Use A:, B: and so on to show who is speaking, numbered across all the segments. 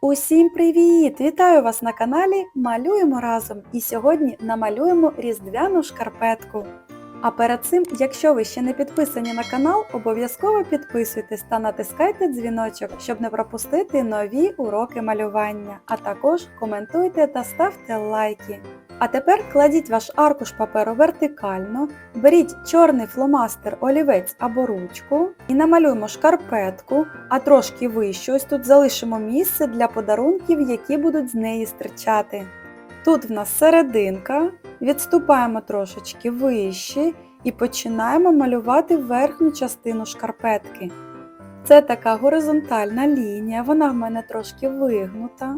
A: Усім привіт! Вітаю вас на каналі Малюємо разом! І сьогодні намалюємо різдвяну шкарпетку. А перед цим, якщо ви ще не підписані на канал, обов'язково підписуйтесь та натискайте дзвіночок, щоб не пропустити нові уроки малювання. А також коментуйте та ставте лайки. А тепер кладіть ваш аркуш паперу вертикально, беріть чорний фломастер, олівець або ручку і намалюємо шкарпетку, а трошки вище ось тут залишимо місце для подарунків, які будуть з неї стирчати. Тут в нас серединка, відступаємо трошечки вище і починаємо малювати верхню частину шкарпетки. Це така горизонтальна лінія, вона в мене трошки вигнута.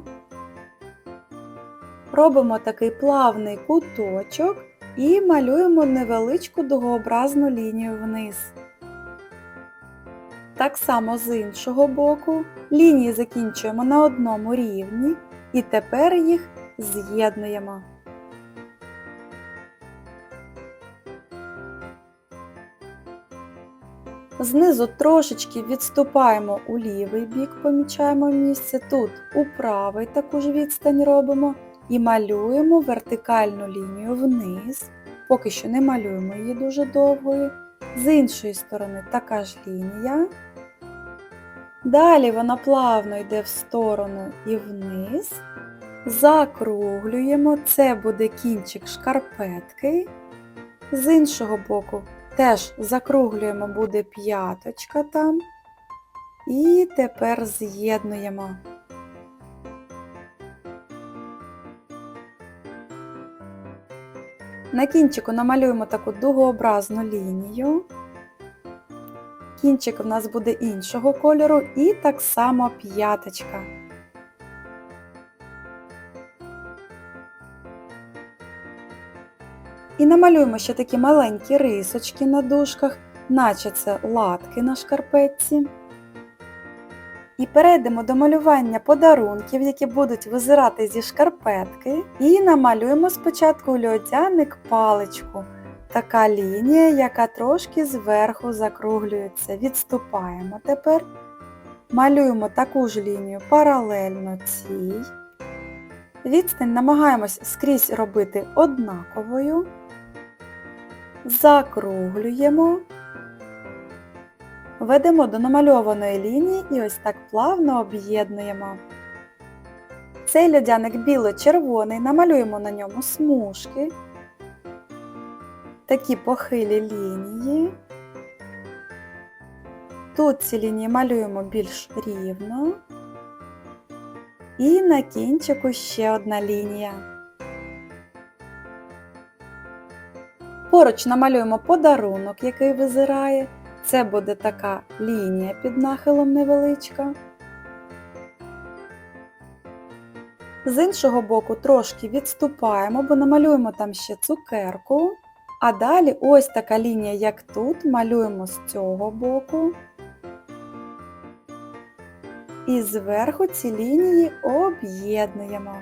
A: Робимо такий плавний куточок і малюємо невеличку дугообразну лінію вниз. Так само з іншого боку лінії закінчуємо на одному рівні і тепер їх з'єднуємо. Знизу трошечки відступаємо у лівий бік, помічаємо місце. Тут у правий таку ж відстань робимо і малюємо вертикальну лінію вниз. Поки що не малюємо її дуже довгою. З іншої сторони така ж лінія. Далі вона плавно йде в сторону і вниз. Закруглюємо, це буде кінчик шкарпетки. З іншого боку теж закруглюємо, буде п'яточка там. І тепер з'єднуємо. На кінчику намалюємо таку дугообразну лінію. Кінчик в нас буде іншого кольору і так само п'яточка. І намалюємо ще такі маленькі рисочки на дужках, наче це латки на шкарпетці. І перейдемо до малювання подарунків, які будуть визирати зі шкарпетки. І намалюємо спочатку льодяник паличку. Така лінія, яка трошки зверху закруглюється. Відступаємо тепер. Малюємо таку ж лінію паралельно цій. Відстань намагаємось скрізь робити однаковою. Закруглюємо. Ведемо до намальованої лінії і ось так плавно об'єднуємо. Цей льодяник біло-червоний, намалюємо на ньому смужки, такі похилі лінії. Тут ці лінії малюємо більш рівно. І на кінчику ще одна лінія. Поруч намалюємо подарунок, який визирає. Це буде така лінія під нахилом невеличка. З іншого боку трошки відступаємо, бо намалюємо там ще цукерку. А далі ось така лінія, як тут, малюємо з цього боку. І зверху ці лінії об'єднуємо.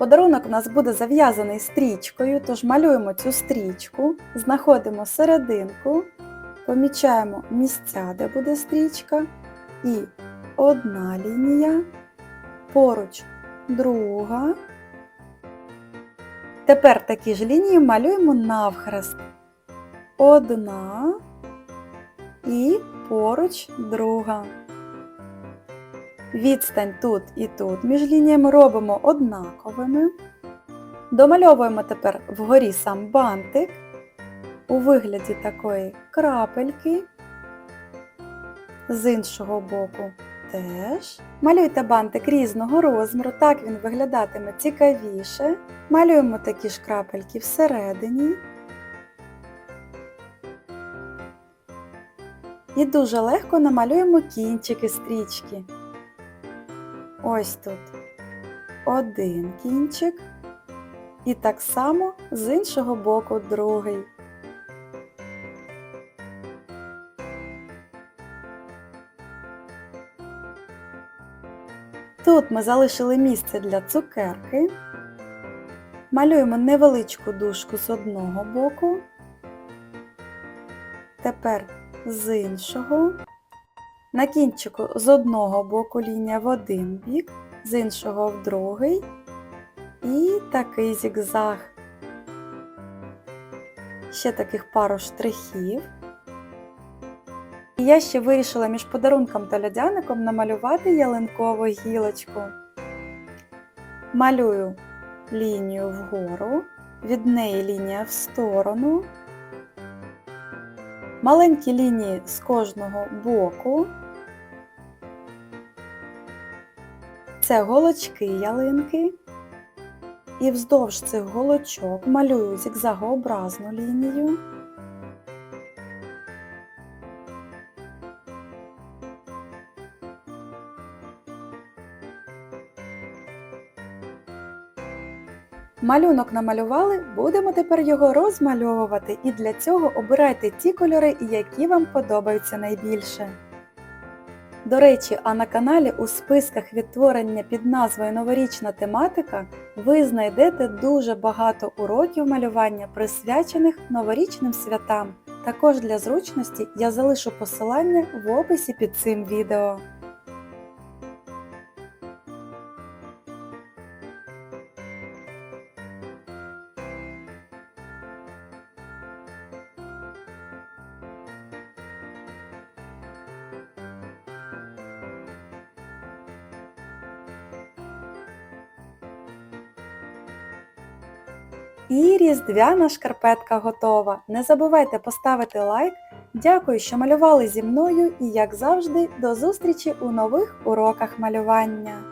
A: Подарунок у нас буде зав'язаний стрічкою, тож малюємо цю стрічку, знаходимо серединку, помічаємо місця, де буде стрічка, і одна лінія, поруч друга. Тепер такі ж лінії малюємо навхрест. Одна і поруч друга. Відстань тут і тут між лініями робимо однаковими. Домальовуємо тепер вгорі сам бантик у вигляді такої крапельки. З іншого боку теж. Малюйте бантик різного розміру, так він виглядатиме цікавіше. Малюємо такі ж крапельки всередині. І дуже легко намалюємо кінчики стрічки. Ось тут один кінчик, і так само з іншого боку другий. Тут ми залишили місце для цукерки. Малюємо невеличку дужку з одного боку. Тепер з іншого. На кінчику з одного боку лінія в один бік, з іншого в другий. І такий зігзаг. Ще таких пару штрихів. І я ще вирішила між подарунком та льодяником намалювати ялинкову гілочку. Малюю лінію вгору, від неї лінія в сторону, маленькі лінії з кожного боку. Це голочки ялинки. І вздовж цих голочок малюю зігзагообразну лінію. Малюнок намалювали, будемо тепер його розмальовувати і для цього обирайте ті кольори, які вам подобаються найбільше. До речі, а на каналі у списках відтворення під назвою Новорічна тематика ви знайдете дуже багато уроків малювання, присвячених новорічним святам. Також для зручності я залишу посилання в описі під цим відео. І різдвяна шкарпетка готова. Не забувайте поставити лайк. Дякую, що малювали зі мною і, як завжди, до зустрічі у нових уроках малювання.